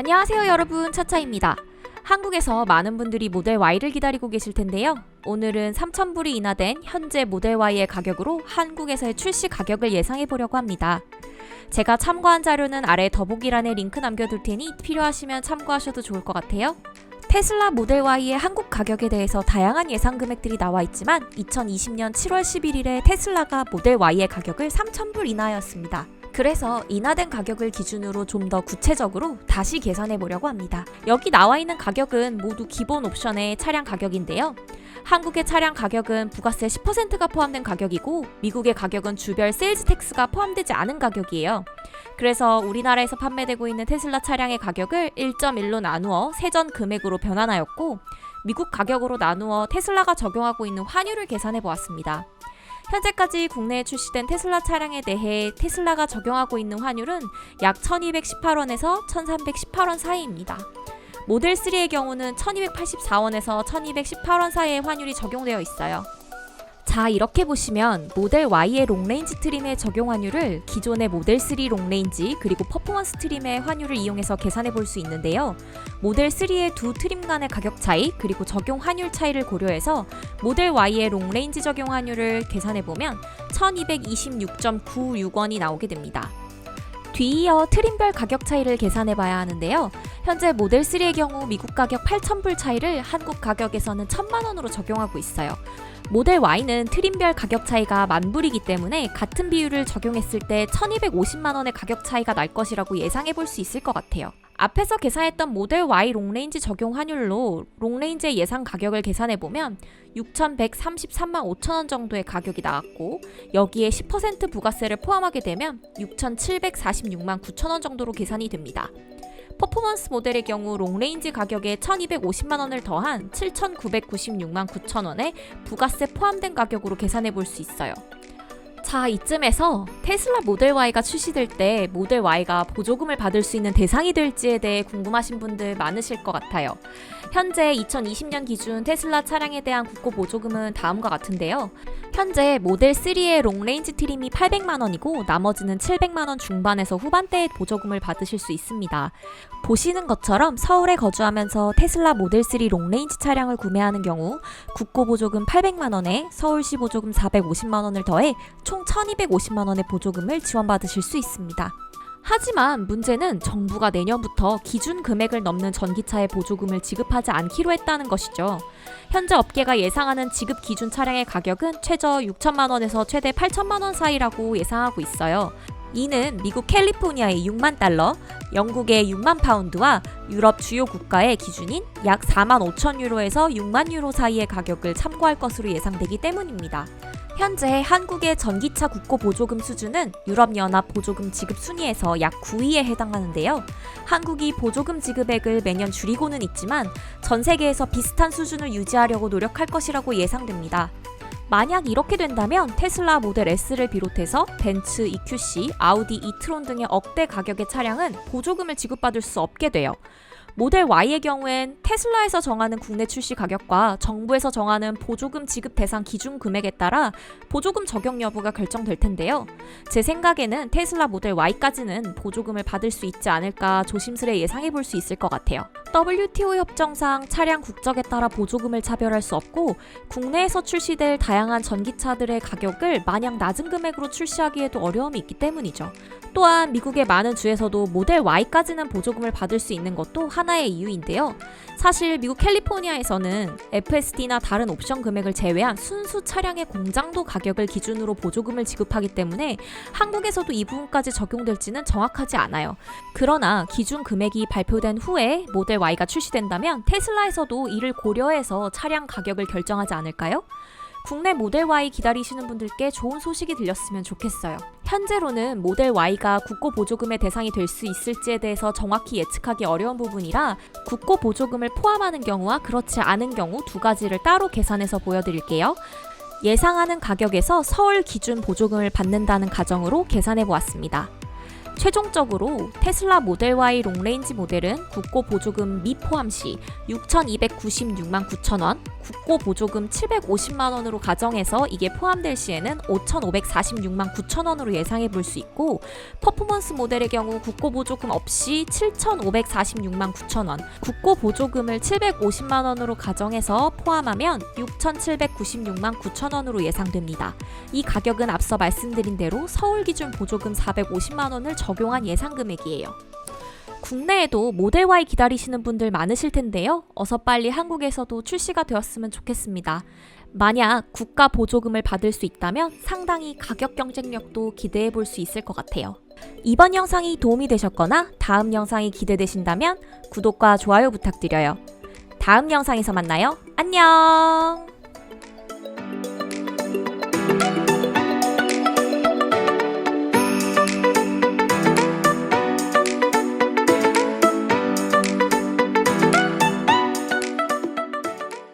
안녕하세요 여러분 차차입니다. 한국에서 많은 분들이 모델 Y를 기다리고 계실 텐데요. 오늘은 3,000불이 인하된 현재 모델 Y의 가격으로 한국에서의 출시 가격을 예상해 보려고 합니다. 제가 참고한 자료는 아래 더보기란에 링크 남겨둘 테니 필요하시면 참고하셔도 좋을 것 같아요. 테슬라 모델 Y의 한국 가격에 대해서 다양한 예상 금액들이 나와 있지만 2020년 7월 11일에 테슬라가 모델 Y의 가격을 3,000불 인하였습니다. 그래서 인하된 가격을 기준으로 좀 더 구체적으로 다시 계산해 보려고 합니다. 여기 나와 있는 가격은 모두 기본 옵션의 차량 가격인데요. 한국의 차량 가격은 부가세 10%가 포함된 가격이고 미국의 가격은 주별 세일즈 텍스가 포함되지 않은 가격이에요. 그래서 우리나라에서 판매되고 있는 테슬라 차량의 가격을 1.1로 나누어 세전 금액으로 변환하였고 미국 가격으로 나누어 테슬라가 적용하고 있는 환율을 계산해 보았습니다. 현재까지 국내에 출시된 테슬라 차량에 대해 테슬라가 적용하고 있는 환율은 약 1218원에서 1318원 사이입니다. 모델 3의 경우는 1284원에서 1218원 사이의 환율이 적용되어 있어요. 자, 이렇게 보시면 모델 Y의 롱레인지 트림의 적용 환율을 기존의 모델 3 롱레인지 그리고 퍼포먼스 트림의 환율을 이용해서 계산해 볼 수 있는데요. 모델 3의 두 트림 간의 가격 차이 그리고 적용 환율 차이를 고려해서 모델 Y의 롱레인지 적용 환율을 계산해 보면 1226.96원이 나오게 됩니다. 뒤이어 트림별 가격 차이를 계산해 봐야 하는데요. 현재 모델 3의 경우 미국 가격 8,000불 차이를 한국 가격에서는 1,000만 원으로 적용하고 있어요. 모델 Y는 트림별 가격 차이가 만불이기 때문에 같은 비율을 적용했을 때 1250만 원의 가격 차이가 날 것이라고 예상해 볼 수 있을 것 같아요. 앞에서 계산했던 모델 Y 롱레인지 적용 환율로 롱레인지의 예상 가격을 계산해 보면 6,133만 5천 원 정도의 가격이 나왔고 여기에 10% 부가세를 포함하게 되면 6,746만 9천 원 정도로 계산이 됩니다. 퍼포먼스 모델의 경우 롱레인지 가격에 1,250만 원을 더한 7,996만 9천 원에 부가세 포함된 가격으로 계산해 볼 수 있어요. 자, 이쯤에서 테슬라 모델 Y가 출시될 때 모델 Y가 보조금을 받을 수 있는 대상이 될지에 대해 궁금하신 분들 많으실 것 같아요. 현재 2020년 기준 테슬라 차량에 대한 국고 보조금은 다음과 같은데요. 현재 모델 3의 롱레인지 트림이 800만 원이고 나머지는 700만 원 중반에서 후반대에 보조금을 받으실 수 있습니다. 보시는 것처럼 서울에 거주하면서 테슬라 모델 3 롱레인지 차량을 구매하는 경우 국고 보조금 800만 원에 서울시 보조금 450만 원을 더해 총 1250만 원의 보조금을 지원받으실 수 있습니다. 하지만 문제는 정부가 내년부터 기준 금액을 넘는 전기차에 보조금을 지급하지 않기로 했다는 것이죠. 현재 업계가 예상하는 지급 기준 차량의 가격은 최저 6천만 원에서 최대 8천만 원 사이라고 예상하고 있어요. 이는 미국 캘리포니아의 6만 달러, 영국의 6만 파운드와 유럽 주요 국가의 기준인 약 4만 5천 유로에서 6만 유로 사이의 가격을 참고할 것으로 예상되기 때문입니다. 현재 한국의 전기차 국고 보조금 수준은 유럽연합 보조금 지급 순위에서 약 9위에 해당하는데요. 한국이 보조금 지급액을 매년 줄이고는 있지만 전 세계에서 비슷한 수준을 유지하려고 노력할 것이라고 예상됩니다. 만약 이렇게 된다면 테슬라 모델 S를 비롯해서 벤츠 EQC, 아우디 이트론 등의 억대 가격의 차량은 보조금을 지급받을 수 없게 돼요. 모델 Y의 경우엔 테슬라에서 정하는 국내 출시 가격과 정부에서 정하는 보조금 지급 대상 기준 금액에 따라 보조금 적용 여부가 결정될 텐데요. 제 생각에는 테슬라 모델 Y까지는 보조금을 받을 수 있지 않을까 조심스레 예상해 볼 수 있을 것 같아요. WTO 협정상 차량 국적에 따라 보조금을 차별할 수 없고 국내에서 출시될 다양한 전기차들의 가격을 마냥 낮은 금액으로 출시하기에도 어려움이 있기 때문이죠. 또한 미국의 많은 주에서도 모델 Y까지는 보조금을 받을 수 있는 것도 하나의 이유인데요. 사실 미국 캘리포니아에서는 FSD나 다른 옵션 금액을 제외한 순수 차량의 공장도 가격을 기준으로 보조금을 지급하기 때문에 한국에서도 이 부분까지 적용될지는 정확하지 않아요. 그러나 기준 금액이 발표된 후에 모델 Y가 출시된다면 테슬라에서도 이를 고려해서 차량 가격을 결정하지 않을까요? 국내 모델 Y 기다리시는 분들께 좋은 소식이 들렸으면 좋겠어요. 현재로는 모델 Y가 국고 보조금의 대상이 될 수 있을지에 대해서 정확히 예측하기 어려운 부분이라 국고 보조금을 포함하는 경우와 그렇지 않은 경우 두 가지를 따로 계산해서 보여드릴게요. 예상하는 가격에서 서울 기준 보조금을 받는다는 가정으로 계산해 보았습니다. 최종적으로 테슬라 모델 Y 롱레인지 모델은 국고 보조금 미 포함 시 6,296만 9천 원, 국고 보조금 750만 원으로 가정해서 이게 포함될 시에는 5,546만 9천 원으로 예상해 볼 수 있고 퍼포먼스 모델의 경우 국고 보조금 없이 7,546만 9천 원, 국고 보조금을 750만 원으로 가정해서 포함하면 6,796만 9천 원으로 예상됩니다. 이 가격은 앞서 말씀드린 대로 서울 기준 보조금 450만 원을 적용한 예상 금액이에요. 국내에도 모델 Y 기다리시는 분들 많으실 텐데요. 어서 빨리 한국에서도 출시가 되었으면 좋겠습니다. 만약 국가 보조금을 받을 수 있다면 상당히 가격 경쟁력도 기대해 볼 수 있을 것 같아요. 이번 영상이 도움이 되셨거나 다음 영상이 기대되신다면 구독과 좋아요 부탁드려요. 다음 영상에서 만나요. 안녕!